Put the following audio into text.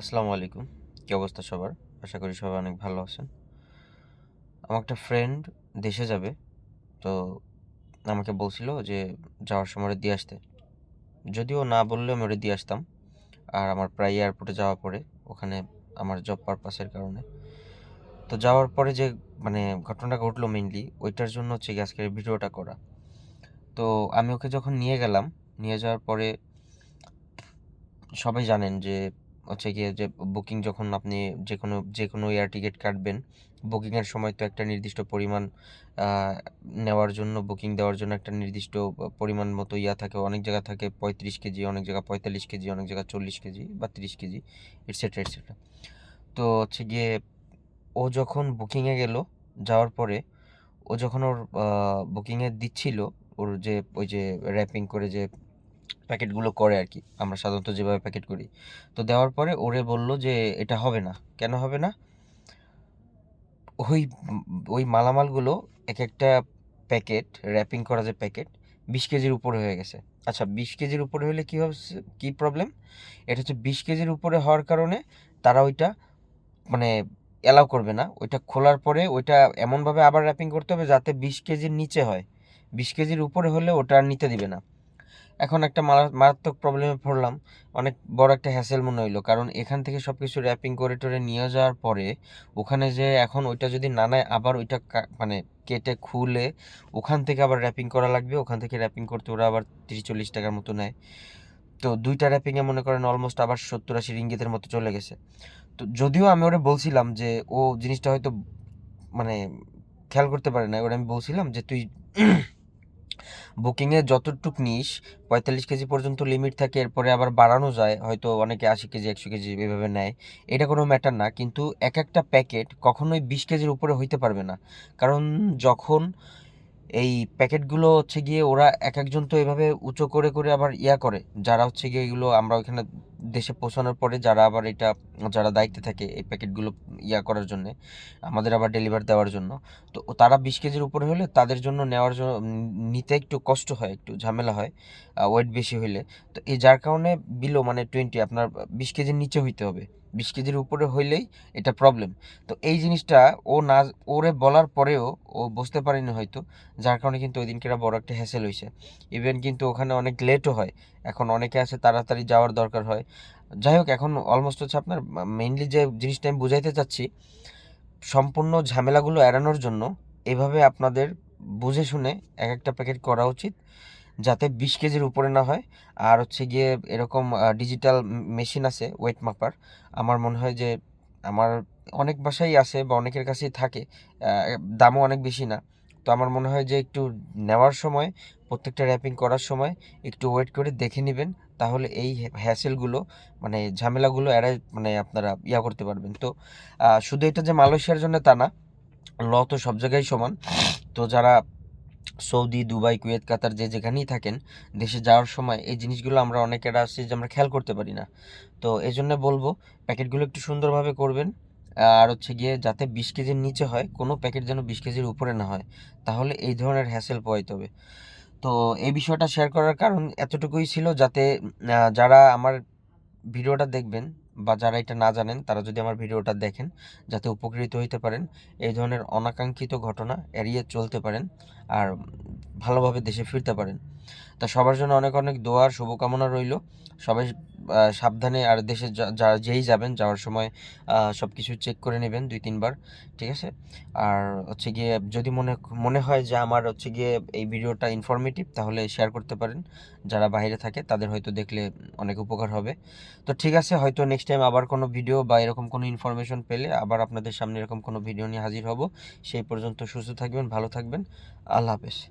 আসসালামু আলাইকুম। কী অবস্থা সবার? আশা করি সবাই অনেক ভালো আছেন। আমার একটা ফ্রেন্ড দেশে যাবে, তো আমাকে বলছিল যে যাওয়ার সময় দিয়ে আসতে। যদিও না বললেও আমি ওরে দিয়ে আসতাম। আর আমার প্রায় এয়ারপোর্টে যাওয়া পরে ওখানে আমার জব পারপাসের কারণে। তো যাওয়ার পরে যে মানে ঘটনাটা ঘটলো মেইনলি ওইটার জন্য হচ্ছে আজকের ভিডিওটা করা। তো আমি ওকে যখন নিয়ে গেলাম, নিয়ে যাওয়ার পরে সবাই জানেন যে হচ্ছে গিয়ে যে বুকিং যখন আপনি যে কোনো যে কোনো এয়ার টিকিট কাটবেন বুকিংয়ের সময় তো একটা নির্দিষ্ট পরিমাণ নেওয়ার জন্য বুকিং দেওয়ার জন্য একটা নির্দিষ্ট পরিমাণ মতো ইয়া থাকে। অনেক জায়গা থাকে পঁয়ত্রিশ কেজি, অনেক জায়গা পঁয়তাল্লিশ কেজি, অনেক জায়গা চল্লিশ কেজি বা তিরিশ কেজি এটসেট্রা এটসেট্রা তো হচ্ছে গিয়ে ও যখন বুকিংয়ে গেল, যাওয়ার পরে ও যখন ওর বুকিংয়ে দিচ্ছিল, ওর যে ওই যে র্যাপিং করে যে প্যাকেটগুলো করে আর কি। আমরা সাধারণত যেভাবে প্যাকেট করি। তো দেওয়ার পরে ওরে বলল যে, এটা হবে না। কেন হবে না? ওই ওই মালামালগুলো এক একটা প্যাকেট, র্যাপিং করা যে প্যাকেট, বিশ কেজির উপরে হয়ে গেছে। আচ্ছা বিশ কেজির উপরে হলে কী হচ্ছে, কী প্রবলেম এটা হচ্ছে বিশ কেজির উপরে হওয়ার কারণে তারা ওইটা মানে অ্যালাউ করবে না। ওইটা খোলার পরে ওইটা এমনভাবে আবার র্যাপিং করতে হবে যাতে বিশ কেজির নিচে হয়। বিশ কেজির উপরে হলে ওটা নিতে দিবে না। এখন একটা মারা- মারাত্মক প্রবলেমে পড়লাম। অনেক বড় একটা হ্যাসেল মনে হইল। কারণ এখান থেকে সব কিছু র্যাপিং করে টরে নিয়ে যাওয়ার পরে, ওখানে যে এখন ওইটা যদি না নেয়, আবার ওইটা মানে কেটে খুলে ওখান থেকে আবার র্যাপিং করা লাগবে। ওখান থেকে র্যাপিং করতে ওরা আবার তিরিশ চল্লিশ টাকার মতো নেয়। তো দুইটা র্যাপিংয়ে মনে করেন অলমোস্ট আবার সত্তর আশি রিঙ্গিতের মতো চলে গেছে। তো যদিও আমি ওরা বলছিলাম যে, ও জিনিসটা হয়তো মানে খেয়াল করতে পারে না ওরা আমি বলছিলাম যে, তুই বুকিংয়ে যতটুক নিস, পঁয়তাল্লিশ কেজি পর্যন্ত লিমিট থাকে, এরপরে আবার বাড়ানো যায়, হয়তো অনেকে আশি কেজি, একশো কেজি এভাবে নেয়। এটা কোনো ম্যাটার না, কিন্তু এক একটা প্যাকেট কখনোই বিশ কেজির উপরে হইতে পারবে না। কারণ যখন এই প্যাকেটগুলো হচ্ছে গিয়ে ওরা এক একজন তো এভাবে উঁচু করে করে আবার ইয়া করে, যারা হচ্ছে গিয়ে এগুলো আমরা ওইখানে দেশে পৌঁছানোর পরে যারা আবার এটা, যারা দায়িত্বে থাকে এই প্যাকেটগুলো ইয়া করার জন্য, আমাদের আবার ডেলিভার দেওয়ার জন্য, তো তারা বিশ কেজির উপরে হলে তাদের জন্য নেওয়ার জন্য, নিতে একটু কষ্ট হয়, একটু ঝামেলা হয় ওয়েট বেশি হইলে। তো এই যার কারণে বিলো মানে টোয়েন্টি আপনার বিশ কেজির নিচে হইতে হবে। বিশ কেজির উপরে হইলেই এটা প্রবলেম তো এই জিনিসটা ও না, ওরে বলার পরেও ও বুঝতে পারেনি হয়তো, যার কারণে কিন্তু ওই দিনকে বড় একটা হ্যাসেল হয়েছে ইভেন কিন্তু ওখানে অনেক লেটও হয়। এখন অনেকে আছে, তাড়াতাড়ি যাওয়ার দরকার হয়। যাই হোক, এখন অলমোস্ট হচ্ছে আপনার মেইনলি যে জিনিসটা আমি বুঝাইতে চাচ্ছি, সম্পূর্ণ ঝামেলাগুলো এড়ানোর জন্য এভাবে আপনাদের বুঝে শুনে এক একটা প্যাকেট করা উচিত। যাতে বিশ কেজির উপরে না হয়। আর হচ্ছে গিয়ে এরকম ডিজিটাল মেশিন আছে ওয়েট মাপার আমার মনে হয় যে আমার অনেক বাসাই আছে বা অনেকের কাছেই থাকে দামও অনেক বেশি না। তো আমার মনে হয় যে একটু নেওয়ার সময়, প্রত্যেকটা র্যাপিং করার সময় একটু ওয়েট করে দেখে নেবেন। তাহলে এই হ্যাসেলগুলো মানে ঝামেলাগুলো এড়াই মানে আপনারা ইয়া করতে পারবেন। তো শুধু এটা যে মালয়েশিয়ার জন্য তা না, ল তো সব জায়গায় সমান। তো যারা সৌদি, দুবাই, কুয়েত, কাতার যে যেখানেই থাকেন, দেশে যাওয়ার সময় এই জিনিসগুলো আমরা অনেকেরা আছে যে আমরা খেয়াল করতে পারি না। তো এই জন্য বলব, প্যাকেটগুলো একটু সুন্দরভাবে করবেন। আর হচ্ছে গিয়ে যাতে বিশ কেজির নিচে হয়, কোনো প্যাকেট যেন বিশ কেজির উপরে না হয়, তাহলে এই ধরনের হ্যাসেল পোয়াইতে হবে। তো এই বিষয়টা শেয়ার করার কারণ এতটুকুই ছিল যাতে যারা আমার ভিডিওটা দেখবেন বা যারা এটা না জানেন, তারা যদি আমার ভিডিওটা দেখেন, যাতে উপকৃত হইতে পারেন, এই ধরনের অনাকাঙ্ক্ষিত ঘটনা এড়িয়ে চলতে পারেন আর ভালোভাবে দেশে ফিরতে পারেন। তা সবার জন্য অনেক অনেক দোয়ার শুভকামনা রইল। সবাই সাবধানে আর দেশে যা- যেই যাবেন, যাওয়ার সময় সব কিছু চেক করে নেবেন দুই, তিনবার, ঠিক আছে? আর হচ্ছে গিয়ে যদি মনে মনে হয় যে আমার হচ্ছে গিয়ে এই ভিডিওটা ইনফরমেটিভ তাহলে শেয়ার করতে পারেন। যারা বাইরে থাকে, তাদের হয়তো দেখলে অনেক উপকার হবে। তো ঠিক আছে, হয়তো নেক্সট টাইম আবার কোনো ভিডিও বা এরকম কোনো ইনফরমেশন পেলে আবার আপনাদের সামনে এরকম কোনো ভিডিও নিয়ে হাজির হব। সেই পর্যন্ত সুস্থ থাকবেন, ভালো থাকবেন। আল্লাহ হাফেজ।